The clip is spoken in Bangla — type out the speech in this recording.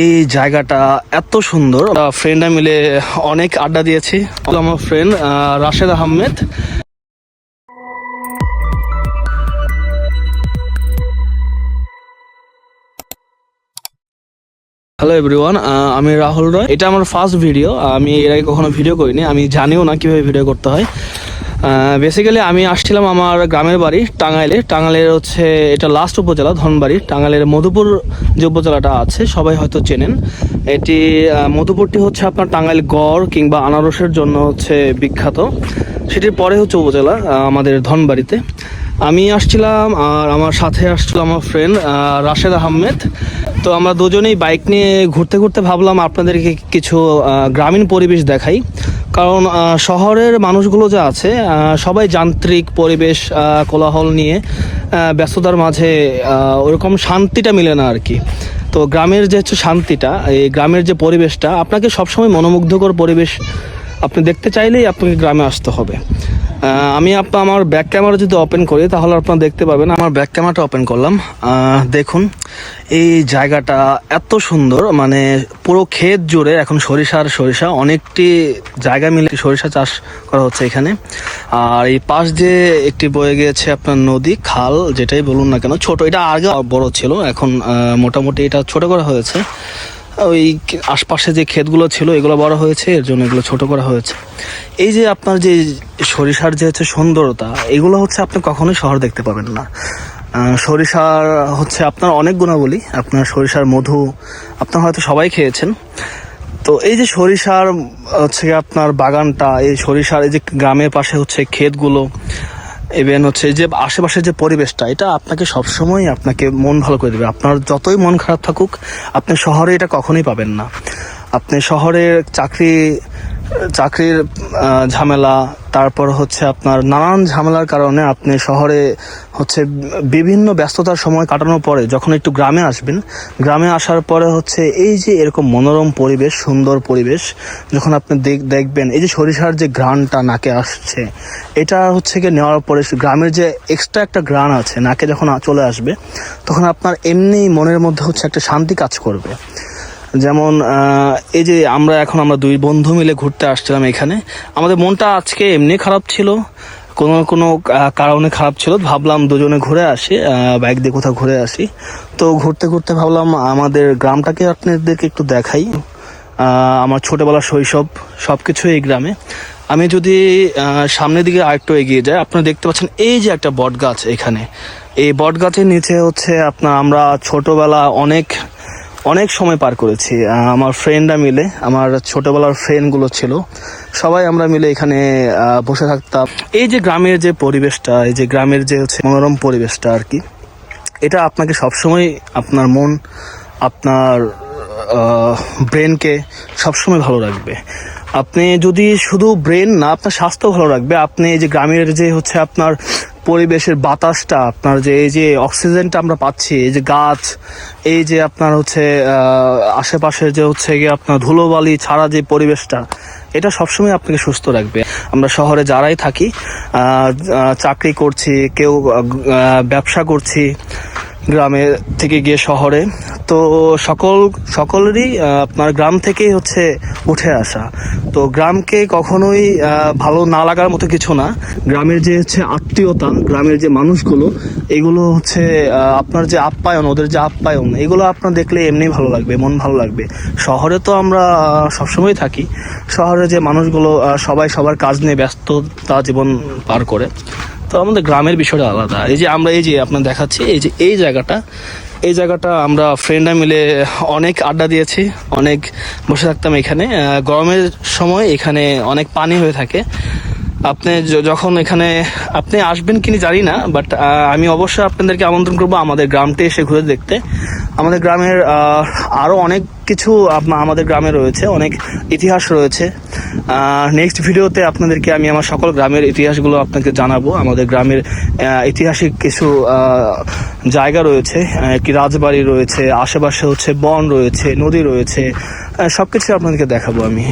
এই জায়গাটা এত সুন্দর। ফ্রেন্ডরা মিলে অনেক আড্ডা দিয়েছি। আমার friend Rashed Ahmed. Hello everyone আমি রাহুল রয়। এটা আমার ফার্স্ট ভিডিও আমি এর আগে কখনো ভিডিও করিনি। আমি জানিও না কীভাবে ভিডিও করতে হয়। বেসিক্যালি আমি আসছিলাম আমার গ্রামের বাড়ি, টাঙ্গাইলে। টাঙ্গাইলের হচ্ছে, এটা লাস্ট উপজেলা, ধনবাড়ি। টাঙ্গাইলের মধুপুর যে উপজেলাটা আছে, সবাই হয়তো চেনেন। এটি মধুপুরটি হচ্ছে আপনার টাঙ্গাইল গড় কিংবা আনারসের জন্য হচ্ছে বিখ্যাত। সেটির পরে হচ্ছে উপজেলা আমাদের ধনবাড়িতে। আমি আসছিলাম আর আমার সাথে আসছিল আমার ফ্রেন্ড রাশেদ আহমেদ। তো আমরা দুজনেই বাইক নিয়ে ঘুরতে ঘুরতে ভাবলাম আপনাদেরকে কিছু গ্রামীণ পরিবেশ দেখাই। কারণ শহরের মানুষগুলো যা আছে সবাই যান্ত্রিক পরিবেশ কোলাহল নিয়ে ব্যস্ততার মাঝে ওরকম শান্তিটা মিলে না আর কি। তো গ্রামের যে হচ্ছে শান্তিটা, এই গ্রামের যে পরিবেশটা, আপনাকে সবসময় মনোমুগ্ধকর পরিবেশ আপনি দেখতে চাইলেই আপনাকে গ্রামে আসতে হবে। আমি আপনার আমার ব্যাক ক্যামেরা যদি ওপেন করি, তাহলে আপনারা দেখতে পাবেন। আমার ব্যাক ক্যামেরাটা ওপেন করলাম। দেখুন, এই জায়গাটা এত সুন্দর মানে পুরো ক্ষেত জুড়ে এখন সরিষার সরিষা, অনেকটি জায়গা মিলে সরিষা চাষ করা হচ্ছে এখানে। আর এই পাশ দিয়ে একটি বয়ে গিয়েছে আপনার নদী, খাল, যেটাই বলুন না কেন, ছোট, এটা আগে বড় ছিল, এখন মোটামুটি এটা ছোট করা হয়েছে। ওই আশপাশে যে ক্ষেতগুলো ছিল, এগুলো বড় হয়েছে, এর জন্য এগুলো ছোট করা হয়েছে। এই যে আপনার যে সরিষার যে হচ্ছে সুন্দরতা, এগুলো হচ্ছে আপনি কখনোই শহর দেখতে পাবেন না। সরিষার হচ্ছে আপনার অনেক গুণাবলী। আপনার সরিষার মধু আপনার হয়তো সবাই খেয়েছেন। তো এই যে সরিষার হচ্ছে আপনার বাগানটা, এই সরিষার এই যে গ্রামের পাশে হচ্ছে ক্ষেতগুলো ইভেন হচ্ছে যে আশেপাশের যে পরিবেশটা, এটা আপনাকে সবসময় আপনাকে মন ভালো করে দেবে। আপনার যতই মন খারাপ থাকুক, আপনি শহরে এটা কখনোই পাবেন না। আপনি শহরে চাকরি চাকরির ঝামেলা, তারপর হচ্ছে আপনার নানান ঝামেলার কারণে আপনি শহরে হচ্ছে বিভিন্ন ব্যস্ততার সময় কাটানোর পরে যখন একটু গ্রামে আসবেন, গ্রামে আসার পরে হচ্ছে এই যে এরকম মনোরম পরিবেশ, সুন্দর পরিবেশ, যখন আপনি দেখ- দেখবেন, এই যে সরিষার যে ঘ্রাণটা নাকে আসছে, এটা হচ্ছে গিয়ে নেওয়ার পরে গ্রামের যে এক্সট্রা একটা ঘ্রাণ আছে, নাকে যখন চলে আসবে, তখন আপনার এমনি মনের মধ্যে হচ্ছে একটা শান্তি কাজ করবে। যেমন এই যে আমরা এখন আমরা দুই বন্ধু মিলে ঘুরতে আসছিলাম এখানে, আমাদের মনটা আজকে এমনি খারাপ ছিল, কোনো কোনো কারণে খারাপ ছিল। ভাবলাম দুজনে ঘুরে আসি বাইক দিয়ে কোথাও ঘুরে আসি। তো ঘুরতে ঘুরতে ভাবলাম আমাদের গ্রামটাকে আপনাদেরকে একটু দেখাই। আমার ছোটবেলার শৈশব সব কিছু এই গ্রামে। আমি যদি সামনের দিকে আরেকটু এগিয়ে যাই, আপনারা দেখতে পাচ্ছেন এই যে একটা বট গাছ এখানে। এই বট গাছের নিচে হচ্ছে আপনার, আমরা ছোটবেলা অনেক অনেক সময় পার করেছি। আমার ফ্রেন্ডরা মিলে, আমার ছোটবেলার ফ্রেন্ডগুলো ছিল, সবাই আমরা মিলে এখানে বসে থাকতাম। এই যে গ্রামের যে পরিবেশটা, এই যে গ্রামের যে হচ্ছে মনোরম পরিবেশটা আর কি, এটা আপনাকে সবসময় আপনার মন, আপনার ব্রেনকে সবসময় ভালো রাখবে। আপনি যদি শুধু ব্রেন না, আপনার স্বাস্থ্য ভালো রাখবে। আপনি এই যে গ্রামের যে হচ্ছে আপনার পরিবেশের বাতাসটা, আপনার যে এই যে অক্সিজেনটা আমরা পাচ্ছি, এই যে গাছ, এই যে আপনার হচ্ছে আশেপাশে আশেপাশের যে হচ্ছে গিয়ে আপনার ধুলোবালি, ছাড়া যে পরিবেশটা, এটা সবসময় আপনাকে সুস্থ রাখবে। আমরা শহরে যারাই থাকি চাকরি করছি, কেউ ব্যবসা করছি গ্রামে থেকে গিয়ে শহরে। তো সকল, সকলেরই আপনার গ্রাম থেকেই হচ্ছে উঠে আসা। তো গ্রামকে কখনোই ভালো না লাগার মতো কিছু না। গ্রামের যে হচ্ছে আত্মীয়তা, গ্রামের যে মানুষগুলো, এগুলো হচ্ছে আপনার যে আপ্যায়ন, ওদের যে আপ্যায়ন, এগুলো আপনার দেখলে এমনি ভালো লাগবে, মন ভালো লাগবে। শহরে তো আমরা সবসময় থাকি। শহরে যে মানুষগুলো সবাই সবার কাজ নিয়ে ব্যস্ততা জীবন পার করে। তো আমাদের গ্রামের বিষয়টা আলাদা। এই যে আমরা, এই যে আপনার দেখাচ্ছি, এই যে এই জায়গাটা এই জায়গাটা আমরা ফ্রেন্ডরা মিলে অনেক আড্ডা দিয়েছি, অনেক বসে থাকতাম এখানে। গরমের সময় এখানে অনেক পানি হয়ে থাকে। আপনি যখন এখানে আপনি আসবেন কিনা জানি না বাট আমি অবশ্যই আপনাদেরকে আমন্ত্রণ করব আমাদের গ্রামটি এসে ঘুরে দেখতে। আমাদের গ্রামের আহ, আরও অনেক কিছু আমাদের গ্রামে রয়েছে অনেক ইতিহাস রয়েছে। নেক্সট ভিডিওতে আপনাদেরকে আমি আমার সকল গ্রামের ইতিহাসগুলো আপনাকে জানাব। আমাদের গ্রামের ঐতিহাসিক কিছু জায়গা রয়েছে কি রাজবাড়ি রয়েছে আশেপাশে হচ্ছে বন রয়েছে নদী রয়েছে সব কিছু আপনাদেরকে দেখাবো আমি।